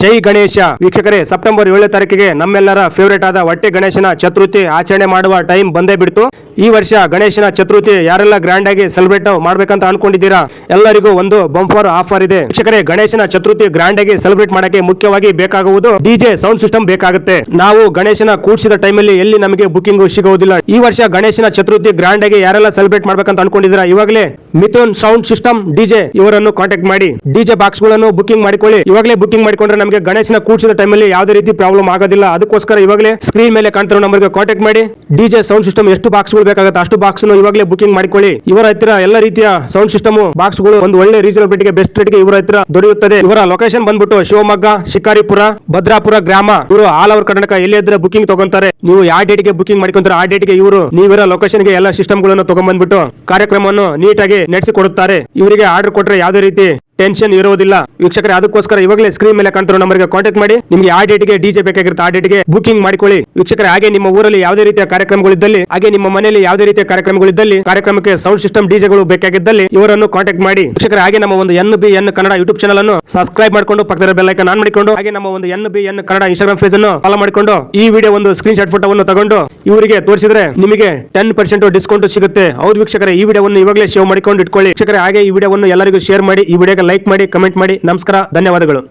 ಜೈ ಗಣೇಶ. ವೀಕ್ಷಕರೇ, ಸೆಪ್ಟೆಂಬರ್ ಏಳನೇ ತಾರೀಕಿಗೆ ನಮ್ಮೆಲ್ಲರ ಫೇವರೇಟ್ ಆದ ಹೊಟ್ಟೆ ಗಣೇಶನ ಚತುರ್ಥಿ ಆಚರಣೆ ಮಾಡುವ ಟೈಮ್ ಬಂದೇ ಬಿಡ್ತು. ಈ ವರ್ಷ ಗಣೇಶನ ಚತುರ್ಥಿ ಯಾರೆಲ್ಲ ಗ್ರ್ಯಾಂಡ್ ಆಗಿ ಸೆಲೆಬ್ರೇಟ್ ಮಾಡ್ಬೇಕಂತ ಅನ್ಕೊಂಡಿದ್ದೀರಾ? ಎಲ್ಲರಿಗೂ ಒಂದು ಬಂಪರ್ ಆಫರ್ ಇದೆ. ವೀಕ್ಷಕರೇ, ಗಣೇಶನ ಚತುರ್ಥಿ ಗ್ರ್ಯಾಂಡ್ ಆಗಿ ಸೆಲೆಬ್ರೇಟ್ ಮಾಡಕ್ಕೆ ಮುಖ್ಯವಾಗಿ ಬೇಕಾಗುವುದು ಡಿಜೆ ಸೌಂಡ್ ಸಿಸ್ಟಮ್ ಬೇಕಾಗುತ್ತೆ. ನಾವು ಗಣೇಶನ ಕೂಡಿಸಿದ ಟೈಮಲ್ಲಿ ಎಲ್ಲಿ ನಮಗೆ ಬುಕಿಂಗ್ ಸಿಗುವುದಿಲ್ಲ ಈ ವರ್ಷ ಗಣೇಶನ ಚತುರ್ಥಿ ಗ್ರ್ಯಾಂಡ್ ಆಗಿ ಯಾರೆಲ್ಲ ಸೆಲೆಬ್ರೇಟ್ ಮಾಡ್ಬೇಕಂತ ಅನ್ಕೊಂಡಿದ್ದೀರಾ? ಇವಾಗಲೇ ಮಿಥುನ್ ಸೌಂಡ್ ಸಿಸ್ಟಮ್ ಡಿಜೆ ಇವರನ್ನು ಕಾಂಟ್ಯಾಕ್ಟ್ ಮಾಡಿ. ಡಿಜೆ ಬಾಕ್ಸ್ಗಳನ್ನು ಬುಕಿಂಗ್ ಮಾಡಿಕೊಳ್ಳಿ. ಇವಾಗಲೇ ಬುಕಿಂಗ್ ಮಾಡಿಕೊಂಡ್ರೆ ನಮಗೆ ಗಣೇಶನ ಕೂಡಿಸಿದ ಟೈಮಲ್ಲಿ ಯಾವುದೇ ರೀತಿ ಪ್ರಾಬ್ಲಮ್ ಆಗೋದಿಲ್ಲ. ಅದಕ್ಕೋಸ್ಕರ ಇವಾಗಲೇ ಸ್ಕ್ರೀನ್ ಮೇಲೆ ಕಾಣ್ತಿರೋ ನಂಬರ್ಗೆ ಕಾಂಟ್ಯಾಕ್ಟ್ ಮಾಡಿ. ಡಿಜೆ ಸೌಂಡ್ ಸಿಸ್ಟಮ್ ಎಷ್ಟು ಬಾಕ್ಸ್ ಗಳು ಬೇಕಾಗುತ್ತೆ. ಅಷ್ಟು ಬಾಕ್ಸ್ ಇವಾಗಲೇ ಬುಕಿಂಗ್ ಮಾಡಿಕೊಳ್ಳಿ. ಇವರ ಹತ್ತಿರ ಎಲ್ಲ ರೀತಿಯ ಸೌಂಡ್ ಸಿಸ್ಟಮ್ ಬಾಕ್ಸ್ಗಳು ಒಂದು ಒಳ್ಳೆ ರೀಸನಬಲ್ಗೆ ಬೆಸ್ಟ್ ರೇಟ್ಗೆ ಇವರ ಹತ್ರ ದೊರೆಯುತ್ತದೆ. ಇವರ ಲೊಕೇಶನ್ ಬಂದ್ಬಿಟ್ಟು ಶಿವಮೊಗ್ಗ, ಶಿಕಾರಿಪುರ, ಭದ್ರಾಪುರ ಗ್ರಾಮ. ಇವರು ಆಲ್ ಓವರ್ ಕರ್ನಾಟಕ ಎಲ್ಲಿ ಇದ್ರೆ ಬುಕಿಂಗ್ ತಗೊಂತಾರೆ. ನೀವು ಯಾವ ಡೇಟ್ಗೆ ಬುಕಿಂಗ್ ಮಾಡ್ಕೊಂತಾರೆ, ಆ ಡೇಟ್ಗೆ ಇವರು ನೀವಿರ ಲೊಕೇಶನ್ಗೆ ಎಲ್ಲ ಸಿಸ್ಟಮ್ಗಳನ್ನು ತಗೊಂಡ್ಬಂದ್ಬಿಟ್ಟು ಕಾರ್ಯಕ್ರಮವನ್ನು ನೀಟಾಗಿ ನಡೆಸಿಕೊಡುತ್ತಾರೆ. ಇವರಿಗೆ ಆರ್ಡರ್ ಕೊಟ್ಟರೆ ಯಾವುದೇ ರೀತಿ ಟೆನ್ಷನ್ ಇರುವುದಿಲ್ಲ ವೀಕ್ಷಕರೇ, ಅದಕ್ಕೋಸ್ಕರ ಇವಾಗಲೇ ಸ್ಕ್ರೀನ್ ಮೇಲೆ ಕಾಣ್ತಿರೋ ನಂಬರ್ಗೆ ಕಾಂಟ್ಯಾಕ್ಟ್ ಮಾಡಿ. ನಿಮಗೆ ಆ ಡೇಟ್ಗೆ ಡಿಜೆ ಬೇಕಾಗಿರುತ್ತೆ. ಆ ಡೇಟ್ಗೆ ಬುಕಿಂಗ್ ಮಾಡಿಕೊಳ್ಳಿ. ವೀಕ್ಷಕರೇ, ಹಾಗೆ ನಿಮ್ಮ ಊರಲ್ಲಿ ಯಾವುದೇ ರೀತಿಯ ಕಾರ್ಯಕ್ರಮಗಳಿದ್ದಲ್ಲಿ, ಹಾಗೆ ನಿಮ್ಮ ಮನೆಯಲ್ಲಿ ಯಾವುದೇ ರೀತಿಯ ಕಾರ್ಯಕ್ರಮಗಳಿದ್ದಲ್ಲಿ, ಕಾರ್ಯಕ್ರಮಕ್ಕೆ ಸೌಂಡ್ ಸಿಸ್ಟಮ್ ಡಿಜೆಗಳು ಬೇಕಾಗಿದ್ದಲ್ಲಿ ಇವರನ್ನು ಕಾಂಟ್ಯಾಕ್ಟ್ ಮಾಡಿ. ವೀಕ್ಷಕರೇ, ಹಾಗೆ ನಮ್ಮ ಒಂದು N B N Kannada YouTube channel ಅನ್ನು ಸಬ್ಸ್ಕ್ರೈಬ್ ಮಾಡಿಕೊಂಡು, ಪಕ್ಕದ ಬೆಲ್ ಐಕನ್ ಆನ್ ಮಾಡಿಕೊಂಡು, ಹಾಗೆ ನಮ್ಮ ಒಂದು N B N Kannada Instagram page ಅನ್ನು ಫಾಲೋ ಮಾಡಿಕೊಂಡು, ಈ ವಿಡಿಯೋ ಒಂದು ಸ್ಕ್ರೀನ್ ಶಾಟ್ ಫೋಟೋವನ್ನು ತಗೊಂಡು ಇವರಿಗೆ ತೋರಿಸಿದ್ರೆ ನಿಮಗೆ ಟೆನ್ ಪರ್ಸೆಂಟ್ ಡಿಸ್ಕೌಂಟ್ ಸಿಗುತ್ತೆ. ಹೌದು ವೀಕ್ಷಕರೇ, ಈ ವಿಡಿಯೋವನ್ನು ಇವಾಗಲೇ ಶೇವ್ ಮಾಡಿಕೊಂಡು ಇಟ್ಕೊಳ್ಳಿ. ವೀಕ್ಷಕರೇ, ಹಾಗೆ ಈ ವಿಡಿಯೋವನ್ನು ಎಲ್ಲರಿಗೂ ಶೇರ್ ಮಾಡಿ, ಈ ವಿಡಿಯೋಗೆ ಲೈಕ್ ಮಾಡಿ ಕಮೆಂಟ್ ಮಾಡಿ. ನಮಸ್ಕಾರ ಧನ್ಯವಾದಗಳು.